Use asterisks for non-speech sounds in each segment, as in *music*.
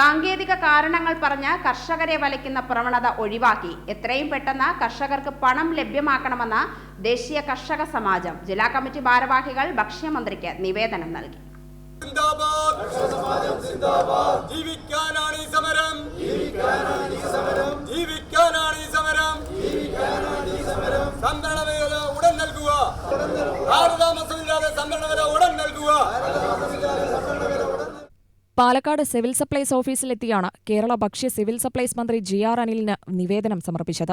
സാങ്കേതിക കാരണങ്ങൾ പറഞ്ഞ് കർഷകരെ വലയ്ക്കുന്ന പ്രവണത ഒഴിവാക്കി. എത്രയും പെട്ടെന്ന് കർഷകർക്ക് പണം ലഭ്യമാക്കണമെന്ന് ദേശീയ കർഷക സമാജം ജില്ലാ കമ്മിറ്റി ഭാരവാഹികൾ ഭക്ഷ്യമന്ത്രിക്ക് നിവേദനം നൽകി. സമരം! ജീവിക്കാനാണ് ഈ സമരം! ജീവിക്കാനാണ് ഈ സമരം! സംവരണ വില ഉടൻ നൽകുക! കാലതാമസമില്ലാതെ സംവരണ വില ഉടൻ നൽകുക പാലക്കാട് സിവിൽ സപ്ലൈസ് ഓഫീസിലെത്തിയാണ് കേരള ഭക്ഷ്യ സിവിൽ സപ്ലൈസ് മന്ത്രി ജി ആർ അനിലിന് നിവേദനം സമർപ്പിച്ചത്.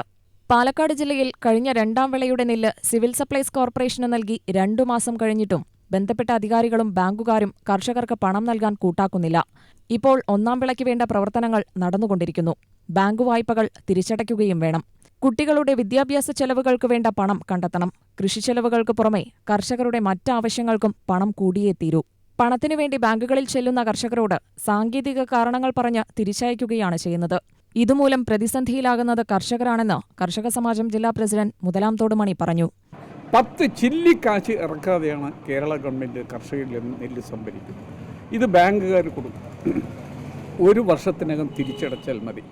പാലക്കാട് ജില്ലയിൽ കഴിഞ്ഞ രണ്ടാം വിളയുടെ നെല്ല് സിവിൽ സപ്ലൈസ് കോർപ്പറേഷന് നൽകി രണ്ടു മാസം കഴിഞ്ഞിട്ടും ബന്ധപ്പെട്ട അധികാരികളും ബാങ്കുകാരും കർഷകർക്ക് പണം നൽകാൻ കൂട്ടാക്കുന്നില്ല. ഇപ്പോൾ ഒന്നാം വിളയ്ക്ക് വേണ്ട പ്രവർത്തനങ്ങൾ നടന്നുകൊണ്ടിരിക്കുന്നു. ബാങ്ക് വായ്പകൾ തിരിച്ചടയ്ക്കുകയും വേണം. കുട്ടികളുടെ വിദ്യാഭ്യാസ ചെലവുകൾക്ക് വേണ്ട പണം കണ്ടെത്തണം. കൃഷി ചെലവുകൾക്ക് പുറമെ കർഷകരുടെ മറ്റാവശ്യങ്ങൾക്കും പണം കൂടിയേ തീരൂ. പണത്തിനു വേണ്ടി ബാങ്കുകളിൽ ചെല്ലുന്ന കർഷകരോട് സാങ്കേതിക കാരണങ്ങൾ പറഞ്ഞ് തിരിച്ചയക്കുകയാണ് ചെയ്യുന്നത്. ഇതുമൂലം പ്രതിസന്ധിയിലാകുന്നത് കർഷകരാണെന്ന് കർഷക സമാജം ജില്ലാ പ്രസിഡന്റ് മുതലാം മണി പറഞ്ഞു. പത്ത് ചില്ലിക്കാശ് ഇറക്കാതെയാണ് കേരള ഗവൺമെന്റ് കർഷകരിൽ നിന്ന് നെല്ല് സംഭരിക്കുന്നത്. ഇത് ബാങ്കുകാർ കൊടുക്കും. ഒരു വർഷത്തിനകം തിരിച്ചടച്ചാൽ മതി.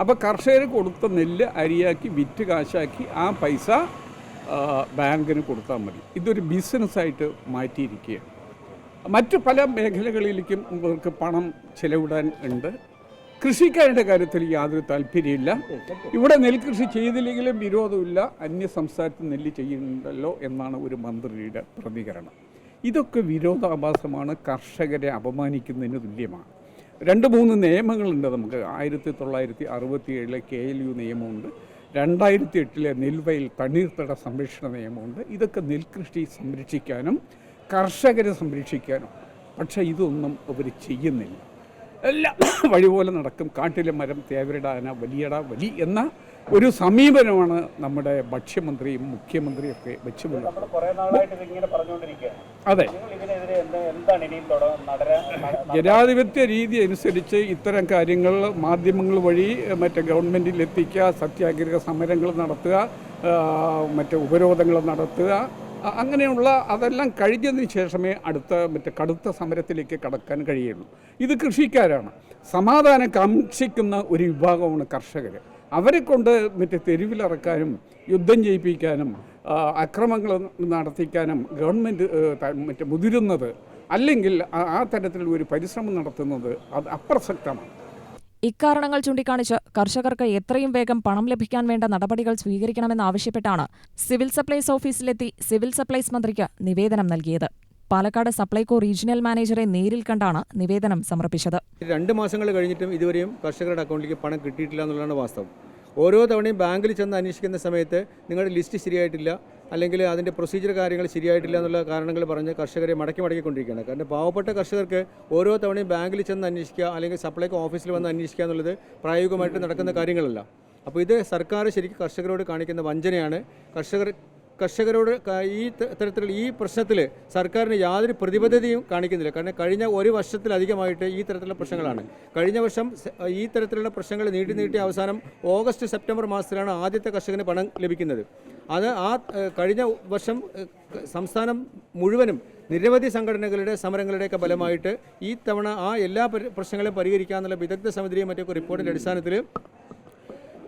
അപ്പോൾ കർഷകർ കൊടുത്ത നെല്ല് അരിയാക്കി വിറ്റ് കാശാക്കി ആ പൈസ ബാങ്കിന് കൊടുത്താൽ മതി. ഇതൊരു ബിസിനസ്സായിട്ട് മാറ്റിയിരിക്കുകയാണ്. മറ്റു പല മേഖലകളിലേക്കും ഇവർക്ക് പണം ചെലവിടാൻ ഉണ്ട്. കൃഷിക്കാരുടെ കാര്യത്തിൽ യാതൊരു താല്പര്യമില്ല. ഇവിടെ നെൽകൃഷി ചെയ്തില്ലെങ്കിലും വിരോധമില്ല. അന്യ സംസ്ഥാനത്ത് നെല്ല് ചെയ്യുന്നുണ്ടല്ലോ എന്നാണ് ഒരു മന്ത്രിയുടെ പ്രതികരണം. ഇതൊക്കെ വിരോധാഭാസമാണ്. കർഷകരെ അപമാനിക്കുന്നതിന് തുല്യമാണ്. രണ്ട് മൂന്ന് നിയമങ്ങളുണ്ട് നമുക്ക്. ആയിരത്തി തൊള്ളായിരത്തി അറുപത്തി ഏഴിലെ കെ എൽ യു നിയമമുണ്ട്. രണ്ടായിരത്തി എട്ടിലെ നെൽവയൽ തണ്ണീർത്തട സംരക്ഷണ നിയമമുണ്ട്. ഇതൊക്കെ നെൽകൃഷി സംരക്ഷിക്കാനും കർഷകരെ സംരക്ഷിക്കാനും. പക്ഷേ ഇതൊന്നും അവർ ചെയ്യുന്നില്ല. എല്ലാം *coughs* വഴി പോലെ നടക്കും. കാട്ടിലെ മരം തേവരുടെ ആന വലിയട വലി എന്ന ഒരു സമീപനമാണ് നമ്മുടെ ഭക്ഷ്യമന്ത്രിയും മുഖ്യമന്ത്രിയും ഒക്കെ വെച്ച് അതെ. ജനാധിപത്യ രീതി അനുസരിച്ച് ഇത്തരം കാര്യങ്ങൾ മാധ്യമങ്ങൾ വഴി മറ്റേ ഗവൺമെന്റിൽ എത്തിക്കുക സത്യാഗ്രഹ സമരങ്ങൾ നടത്തുക മറ്റേ ഉപരോധങ്ങൾ നടത്തുക അങ്ങനെയുള്ള അതെല്ലാം കഴിഞ്ഞതിന് ശേഷമേ അടുത്ത മറ്റേ കടുത്ത സമരത്തിലേക്ക് കടക്കാൻ കഴിയുള്ളൂ. ഇത് കൃഷിക്കാരാണ്. സമാധാനം കാക്ഷിക്കുന്ന ഒരു വിഭാഗമാണ് കർഷകർ അവരെ കൊണ്ട് മറ്റേ തെരുവിലിറക്കാനും യുദ്ധം ചെയ്യിപ്പിക്കാനും അക്രമങ്ങൾ നടത്തിക്കാനും ഗവൺമെന്റ് മറ്റേ മുതിരുന്നത് അല്ലെങ്കിൽ ആ- തരത്തിലുള്ള ഒരു പരിശ്രമം നടത്തുന്നത് അത് അപ്രസക്തമാണ്. ഇക്കാരണങ്ങൾ ചൂണ്ടിക്കാണിച്ച് കർഷകർക്ക് എത്രയും വേഗം പണം ലഭിക്കാൻ വേണ്ട നടപടികൾ സ്വീകരിക്കണമെന്നാവശ്യപ്പെട്ടാണ് സിവിൽ സപ്ലൈസ് ഓഫീസിലെത്തി സിവിൽ സപ്ലൈസ് മന്ത്രിക്ക് നിവേദനം നൽകിയത്. പാലക്കാട് സപ്ലൈകോ റീജിയണൽ മാനേജറെ നേരിൽ കണ്ടാണ് നിവേദനം സമർപ്പിച്ചത്. രണ്ട് മാസങ്ങൾ കഴിഞ്ഞിട്ടും ഇതുവരെയും കർഷകരുടെ അക്കൗണ്ടിലേക്ക് പണം കിട്ടിയിട്ടില്ല എന്നുള്ളതാണ് വാസ്തവം. ഓരോ തവണയും ബാങ്കിൽ ചെന്ന് അന്വേഷിക്കുന്ന സമയത്ത് നിങ്ങളുടെ ലിസ്റ്റ് ശരിയായിട്ടില്ല. അല്ലെങ്കിൽ അതിന്റെ പ്രൊസീജിയർ കാര്യങ്ങൾ ശരിയായിട്ടില്ല എന്നുള്ള കാരണങ്ങൾ പറഞ്ഞ് കർഷകരെ മടക്കി മടക്കിക്കൊണ്ടിരിക്കുകയാണ്. കാരണം പാവപ്പെട്ട കർഷകർക്ക് ഓരോ തവണയും ബാങ്കിൽ ചെന്ന് അന്വേഷിക്കുക അല്ലെങ്കിൽ സപ്ലൈകോ ഓഫീസിൽ വന്ന് അന്വേഷിക്കുക എന്നുള്ളത് പ്രായോഗികമായിട്ട് നടക്കുന്ന കാര്യങ്ങളല്ല. അപ്പോൾ ഇത് സർക്കാർ ശരിക്കും കർഷകരോട് കാണിക്കുന്ന വഞ്ചനയാണ്. കർഷകർ കർഷകരോട് ഈ തരത്തിലുള്ള ഈ പ്രശ്നത്തിൽ സർക്കാരിന് യാതൊരു പ്രതിബദ്ധതയും കാണിക്കുന്നില്ല. കാരണം കഴിഞ്ഞ ഒരു വർഷത്തിലധികമായിട്ട് ഈ തരത്തിലുള്ള പ്രശ്നങ്ങളാണ്. കഴിഞ്ഞ വർഷം ഈ തരത്തിലുള്ള പ്രശ്നങ്ങൾ നീട്ടി നീട്ടി അവസാനം ഓഗസ്റ്റ് സെപ്റ്റംബർ മാസത്തിലാണ് ആദ്യത്തെ കർഷകന് പണം ലഭിക്കുന്നത്. അത് ആ കഴിഞ്ഞ വർഷം സംസ്ഥാനം മുഴുവനും നിരവധി സംഘടനകളുടെ സമരങ്ങളുടെയൊക്കെ ഫലമായിട്ട് ഈ തവണ ആ എല്ലാ പരി- പ്രശ്നങ്ങളെയും പരിഹരിക്കാമെന്നുള്ള വിദഗ്ധ സമിതിയും മറ്റൊക്കെ റിപ്പോർട്ടിന്റെ അടിസ്ഥാനത്തിൽ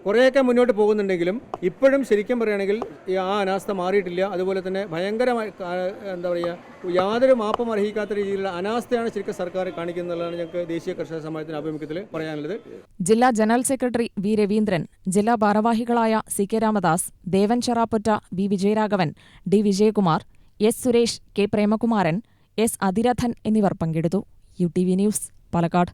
കുറേയൊക്കെ മുന്നോട്ട് പോകുന്നുണ്ടെങ്കിലും ഇപ്പോഴും ശരിക്കും പറയുകയാണെങ്കിൽ ആ അനാസ്ഥ മാറിയിട്ടില്ല. അതുപോലെ തന്നെ ഭയങ്കരമായി എന്താ പറയുക യാതൊരു മാപ്പും അർഹിക്കാത്ത രീതിയിലുള്ള അനാസ്ഥയാണ് ശരിക്കും സർക്കാർ കാണിക്കുന്നതെന്നാണ് ഞങ്ങൾക്ക് ദേശീയ കർഷക സമാജത്തിന്റെ ആഭിമുഖ്യത്തിൽ പറയാനുള്ളത്. ജില്ലാ ജനറൽ സെക്രട്ടറി വി രവീന്ദ്രൻ ജില്ലാ ഭാരവാഹികളായ C K Ramadas Devan Cherapputta B Vijayaraghavan D Vijayakumar S Suresh K Premakumaran S Athirathan എന്നിവർ പങ്കെടുത്തു. U T V news Palakkad.